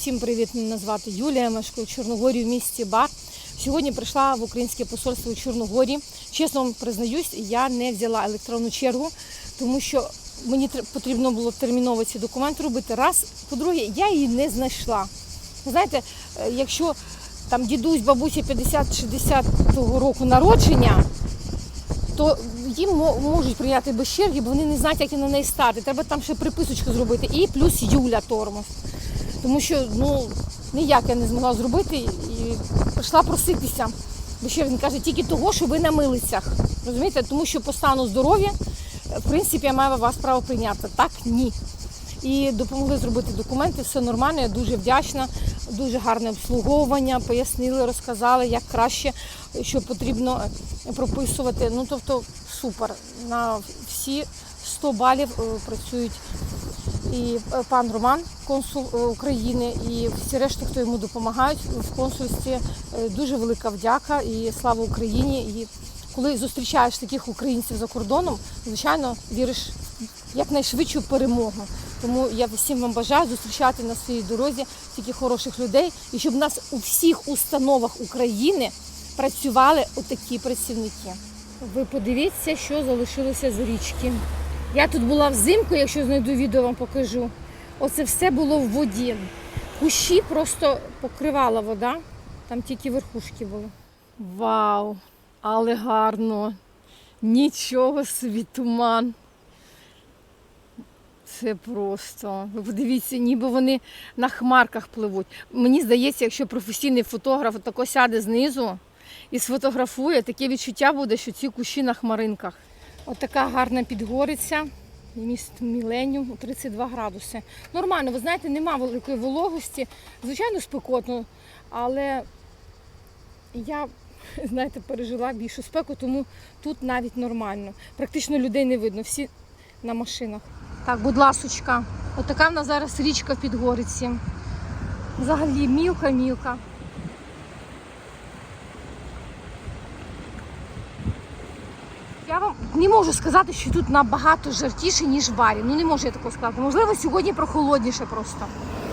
Всім привіт! Мене звати Юлія, мешкаю в Чорногорі в місті Бар. Сьогодні прийшла в українське посольство у Чорногорі. Чесно вам признаюсь, я не взяла електронну чергу, тому що мені потрібно було терміново ці документи робити. Раз, по-друге, я її не знайшла. Знаєте, е, якщо там дідусь, бабуся 50-60 року народження, то їм можуть прийняти без черги, бо вони не знають, як і на неї стати. Треба там ще приписочку зробити. І плюс Юля тормоз. Тому що ну, ніяк я не змогла зробити і прийшла проситися. Бо ще він каже, тільки того, що ви на милицях. Розумієте, тому що по стану здоров'я, в принципі, я маю вас право прийняти. Так, ні. І допомогли зробити документи, все нормально, я дуже вдячна, дуже гарне обслуговування, пояснили, розказали, як краще, що потрібно прописувати. Ну, тобто, супер. На всі 100 балів е, працюють і е, пан Роман, консул е, України, і всі решти, хто йому допомагають в консульстві. Е, Дуже велика вдяка і слава Україні. І коли зустрічаєш таких українців за кордоном, звичайно, віриш якнайшвидшу перемогу. Тому я всім вам бажаю зустрічати на своїй дорозі таких хороших людей, і щоб нас у всіх установах України працювали отакі працівники. Ви подивіться, що залишилося з річки. Я тут була взимку, якщо знайду відео, вам покажу. Оце все було в воді. Кущі просто покривала вода, там тільки верхушки були. Вау! Але гарно! Нічого собі туман. Це просто. Ви подивіться, ніби вони на хмарках пливуть. Мені здається, якщо професійний фотограф тако сяде знизу і сфотографує, таке відчуття буде, що ці кущі на хмаринках. Отака гарна підгориця. Міст Міленіум 32 градуси. Нормально, ви знаєте, нема великої вологості. Звичайно, спекотно, але я, знаєте, пережила більшу спеку, тому тут навіть нормально. Практично людей не видно, всі на машинах. Так, будь ласочка, отака в нас зараз річка в Підгориці. Взагалі мілка-мілка. Я вам не можу сказати, що тут набагато жартіше, ніж в барі. Ну не можу я такого сказати. Можливо, сьогодні прохолодніше просто.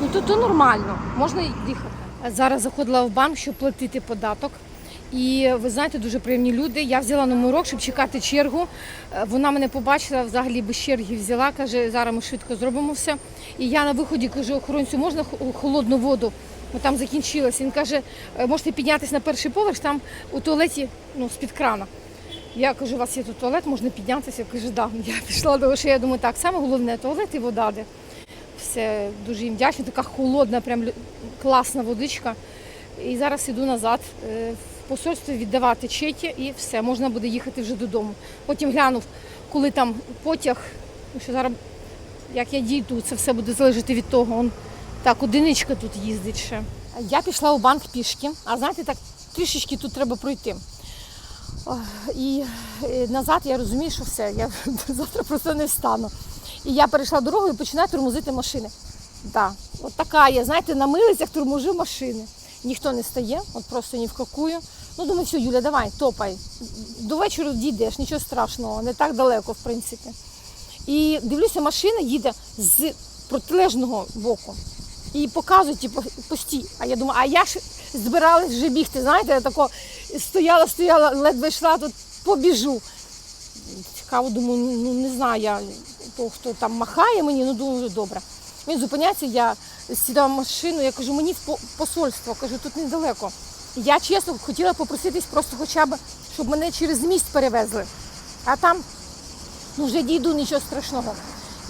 Ну тут то нормально, можна дихати. Зараз заходила в банк, щоб платити податок. І ви знаєте, дуже приємні люди. Я взяла номерок, щоб чекати чергу. Е, Вона мене побачила, взагалі без черги взяла, каже, зараз ми швидко зробимо все. І я на виході кажу, охоронцю, можна холодну воду? Бо там закінчилося. Він каже, «Е, можете піднятися на перший поверх, там у туалеті ну, з-під крана. Я кажу, у вас є тут туалет, можна піднятися. Каже, да. Я пішла до що я думаю, так, саме головне туалет і вода. Де. Все дуже їм вдячна, така холодна, прям класна водичка. І зараз іду назад е, в посольство віддавати чеки і все, можна буде їхати вже додому. Потім глянув, коли там потяг, що зараз, як я дійду, це все буде залежати від того. Он, так, одиничка тут їздить ще. Я пішла у банк пішки, а знаєте, так трішечки тут треба пройти. І назад я розумію, що все, я завтра просто не встану. І я перейшла дорогу і починаю тормозити машини. Да, от така я, знаєте, на милицях торможу машини. Ніхто не стає, от просто ні в какую. Ну, думаю, все, Юля, давай, топай. До вечора дійдеш, нічого страшного, не так далеко, в принципі. І дивлюся, машина їде з протилежного боку. І показують, типу, постій. А я думаю, а я ж збиралась вже бігти. Знаєте, я тако стояла, стояла, ледве йшла, тут побіжу. Цікаво, думаю, ну не знаю я того, хто там махає мені, ну дуже добре. Він зупиняється, я сідаю в машину, я кажу, мені в посольство, кажу, тут недалеко. Я чесно хотіла попроситись просто хоча б, щоб мене через міст перевезли. А там ну вже дійду, нічого страшного.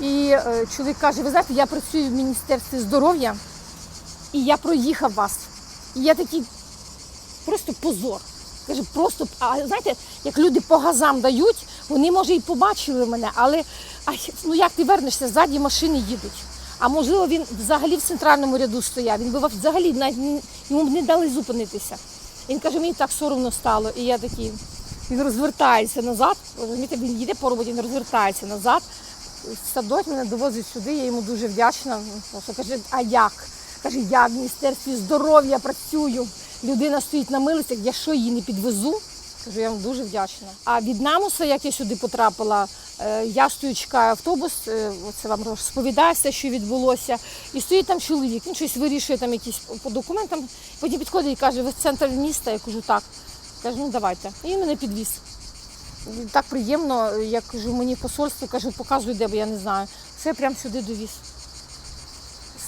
І е, чоловік каже, ви знаєте, я працюю в Міністерстві здоров'я і я проїхав вас. І я такий просто позор. Каже, просто, а знаєте, як люди по газам дають, вони, може, і побачили мене, але а, ну як ти вернешся, ззаді машини їдуть. А можливо, він взагалі в центральному ряду стояв. Він би взагалі навіть йому б не дали зупинитися. Він каже, мені так соромно стало. І я такий, він розвертається назад. Розумієте, він їде по роботі, він розвертається назад. Садок мене довозить сюди, я йому дуже вдячна. Каже, а як? Каже, я в Міністерстві здоров'я працюю. Людина стоїть на милицях, я що її не підвезу? Кажу, я вам дуже вдячна. А від намуса, як я сюди потрапила, е, я стою, чекаю автобус, е, оце вам розповідаю все, що відбулося. І стоїть там чоловік, він щось вирішує там якісь по документам. Потім підходить і каже, ви з центру міста? Я кажу, так. Кажу, ну давайте. І він мене підвіз. Так приємно, я кажу, мені посольство, кажу, показуй де, бо я не знаю. Все прямо сюди довіз.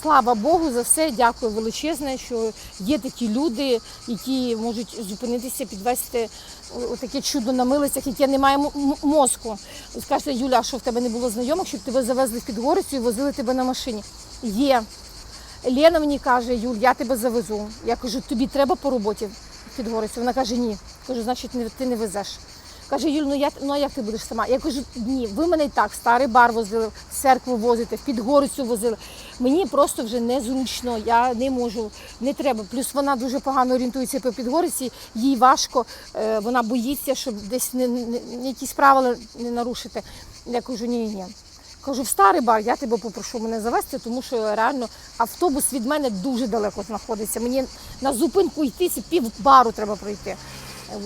Слава Богу за все, дякую величезне, що є такі люди, які можуть зупинитися, підвести таке чудо на милицях, яке не має мозку. Скажете, Юля, що в тебе не було знайомих, щоб тебе завезли в Підгорицю і возили тебе на машині? Є. Лена мені каже, Юль, я тебе завезу. Я кажу, тобі треба по роботі в Підгорицю. Вона каже, ні. Кажу, значить, ти не везеш. Каже, Юль, ну я ну а як ти будеш сама? Я кажу, ні, ви мене і так в старий бар возили, в церкву возите, в Підгорицю возили. Мені просто вже незручно, я не можу, не треба. Плюс вона дуже погано орієнтується по Підгориці, їй важко, е, вона боїться, щоб десь не, не, якісь правила не нарушити. Я кажу, ні, ні. Кажу, в старий бар я тебе попрошу мене завести, тому що реально автобус від мене дуже далеко знаходиться. Мені на зупинку йти, пів бару треба пройти.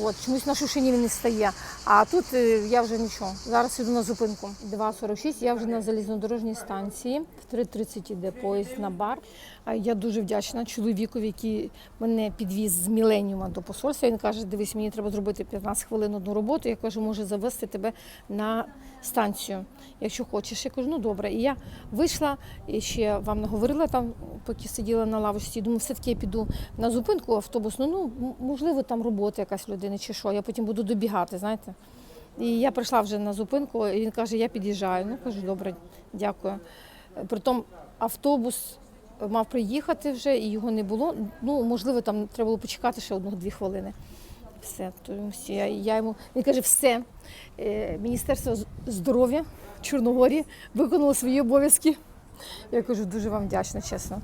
От, чомусь на Шушині він не стає. А тут е, я вже нічого. Зараз йду на зупинку. 2.46, я вже на залізнодорожній станції. В 3.30 йде поїзд на бар. Я дуже вдячна чоловікові, який мене підвіз з Міленіума до посольства. Він каже, дивись, мені треба зробити 15 хвилин одну роботу. Я кажу, може завести тебе на станцію, якщо хочеш. Я кажу, ну добре. І я вийшла і ще вам не говорила там, поки сиділа на лавочці. Думаю, все-таки я піду на зупинку автобусну. Ну, можливо, там робота якась людини чи що. Я потім буду добігати, знаєте. І я прийшла вже на зупинку, і він каже, я під'їжджаю. Ну, кажу, добре, дякую. Е, Притом автобус мав приїхати вже, і його не було. Ну, можливо, там треба було почекати ще одну-дві хвилини. Все, я, я йому він каже, все. Е, Міністерство здоров'я Чорногорії виконало свої обов'язки. Я кажу, дуже вам вдячна, чесно.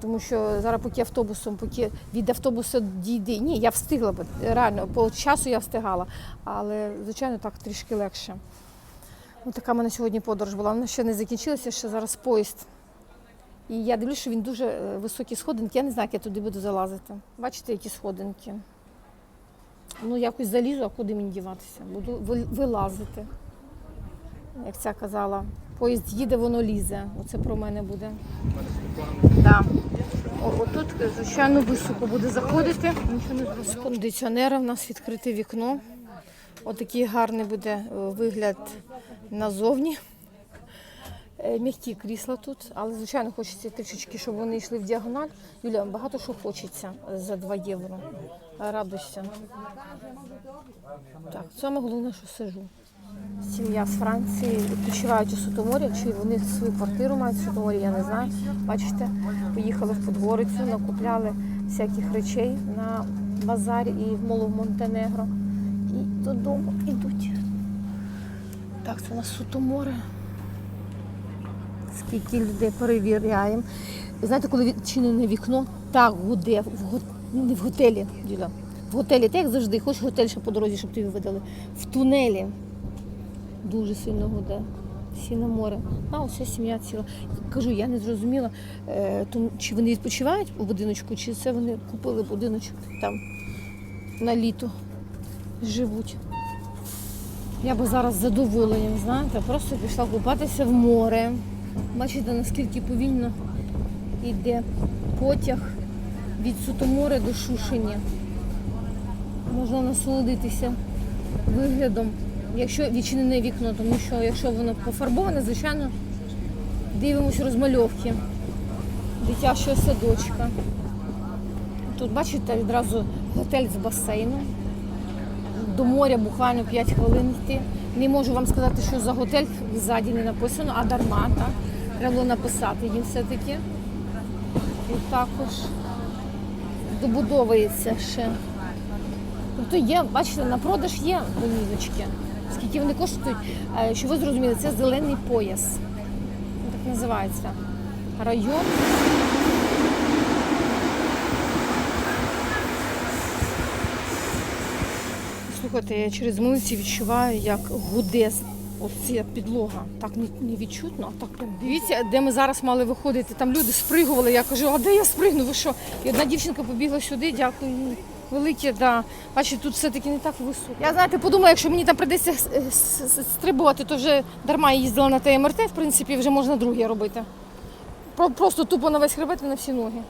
Тому що зараз, поки автобусом, поки від автобуса дійде. Ні, я встигла б реально, по часу я встигала, але звичайно так трішки легше. Ну, така в мене сьогодні подорож була. Вона ще не закінчилася, ще зараз поїзд. І я дивлюся, що він дуже е, високі сходинки. Я не знаю, як я туди буду залазити. Бачите, які сходинки? Ну, якось залізу, а куди мені діватися? Буду ви- вилазити. Як ця казала, поїзд їде, воно лізе. Оце про мене буде. Да. О, отут, звичайно, високо буде заходити. З кондиціонера в нас відкрите вікно. Отакий гарний буде е, вигляд назовні. Е, М'які крісла тут, але звичайно хочеться трішечки, щоб вони йшли в діагональ. Юля, багато що хочеться за 2 євро. Радуйся. Так, саме головне, що сижу. Сім'я з Франції відпочивають у Сутоморі, чи вони свою квартиру мають в Сутоморі, я не знаю. Бачите, поїхали в Подгорицю, накупляли всяких речей на базарі і в Молу Монтенегро. І додому йдуть. Так, це у нас Сутоморе. Скільки людей перевіряємо. Знаєте, коли відчинене вікно, так гуде в не в готелі, Діля. В готелі, так як завжди, хочеш готель ще по дорозі, щоб тобі видали. В тунелі дуже сильно гуде. Всі на море. А уся сім'я ціла. Кажу, я не зрозуміла, е, чи вони відпочивають у будиночку, чи це вони купили будиночок там на літо живуть. Я би зараз задоволенням, знаєте, просто пішла купатися в море. Бачите, наскільки повільно йде потяг від Сутомори до Шушині. Можна насолодитися виглядом, якщо відчинене вікно, тому що якщо воно пофарбоване, звичайно, дивимося розмальовки дитячого садочка. Тут, бачите, відразу готель з басейном. До моря буквально 5 хвилин йти. Не можу вам сказати, що за готель ззаді не написано, а дарма, так? Треба було написати їм все-таки. І також добудовується ще. Тобто є, бачите, на продаж є домівочки. Скільки вони коштують, Е, щоб ви зрозуміли, це зелений пояс. Так називається. Район. Слухайте, я через милиці відчуваю, як гуде оця підлога. Так не, відчутно, а так прям. Дивіться, де ми зараз мали виходити. Там люди спригували. Я кажу, а де я спригну? Ви що? І одна дівчинка побігла сюди, дякую. їй. Велике, да. Бачите, тут все-таки не так високо. Я знаєте, подумала, якщо мені там прийдеться стрибувати, то вже дарма я їздила на ТМРТ, в принципі, вже можна друге робити. Просто тупо на весь хребет і на всі ноги.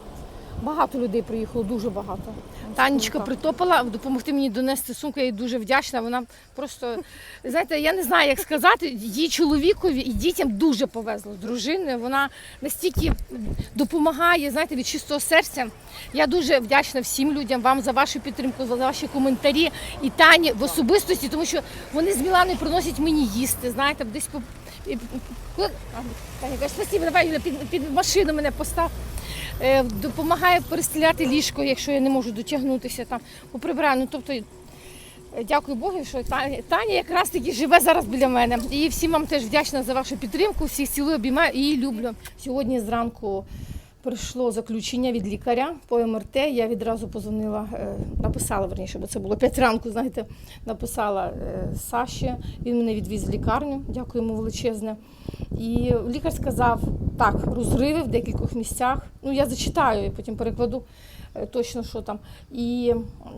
Багато людей приїхало, дуже багато. Танечка притопала, допомогти мені донести сумку, я їй дуже вдячна. Вона просто, знаєте, я не знаю, як сказати, її чоловікові і дітям дуже повезло з дружиною. Вона настільки допомагає, знаєте, від чистого серця. Я дуже вдячна всім людям, вам за вашу підтримку, за ваші коментарі і Тані в особистості, тому що вони з Міланою приносять мені їсти. Знаєте, десь по. Таня спасибо, давай Юля, під, під машину мене постав. Е, допомагає перестеляти ліжко, якщо я не можу дотягнутися там поприбираю. Ну, тобто, е, дякую Богу, що Таня, Таня якраз таки живе зараз біля мене. І всім вам теж вдячна за вашу підтримку. Всіх цілую, обіймаю і люблю. Сьогодні зранку прийшло заключення від лікаря по МРТ. Я відразу позвонила, е, написала верніше, бо це було 5 ранку. Знаєте, написала Саші. Він мене відвіз в лікарню. Дякую йому величезне. І лікар сказав, так, розриви в декількох місцях. Ну, я зачитаю і потім перекладу е, точно, що там. І,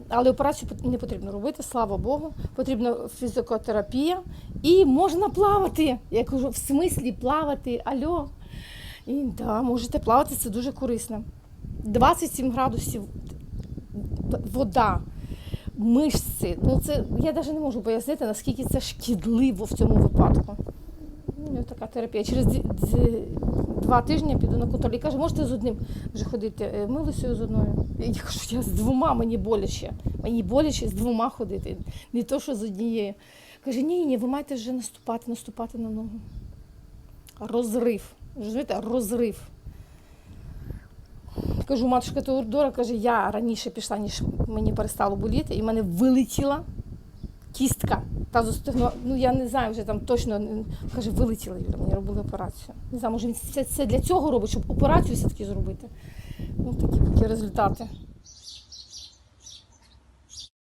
але операцію не потрібно робити, слава Богу. Потрібна фізикотерапія і можна плавати. Я кажу, в смислі плавати, альо. І да, можете плавати, це дуже корисно. 27 градусів вода, мишці. Ну це я навіть не можу пояснити, наскільки це шкідливо в цьому випадку. Ну, така терапія. Через два тижні піду на контроль. І каже, можете з одним вже ходити Е, милосою з одною. Я кажу, я з двома мені боляче. Мені боляче з двома ходити, не то, що з однією. Каже, ні, ні, ви маєте вже наступати, наступати на ногу. Розрив. Розумієте, розрив. Кажу, матушка Теодора, каже, я раніше пішла, ніж мені перестало боліти, і в мене вилетіла кістка. Та застигнула, ну я не знаю вже там точно. Каже, вилетіла Юра, мені робили операцію. Не знаю, може він це, це для цього робить, щоб операцію все-таки зробити. Ну, такі, такі результати.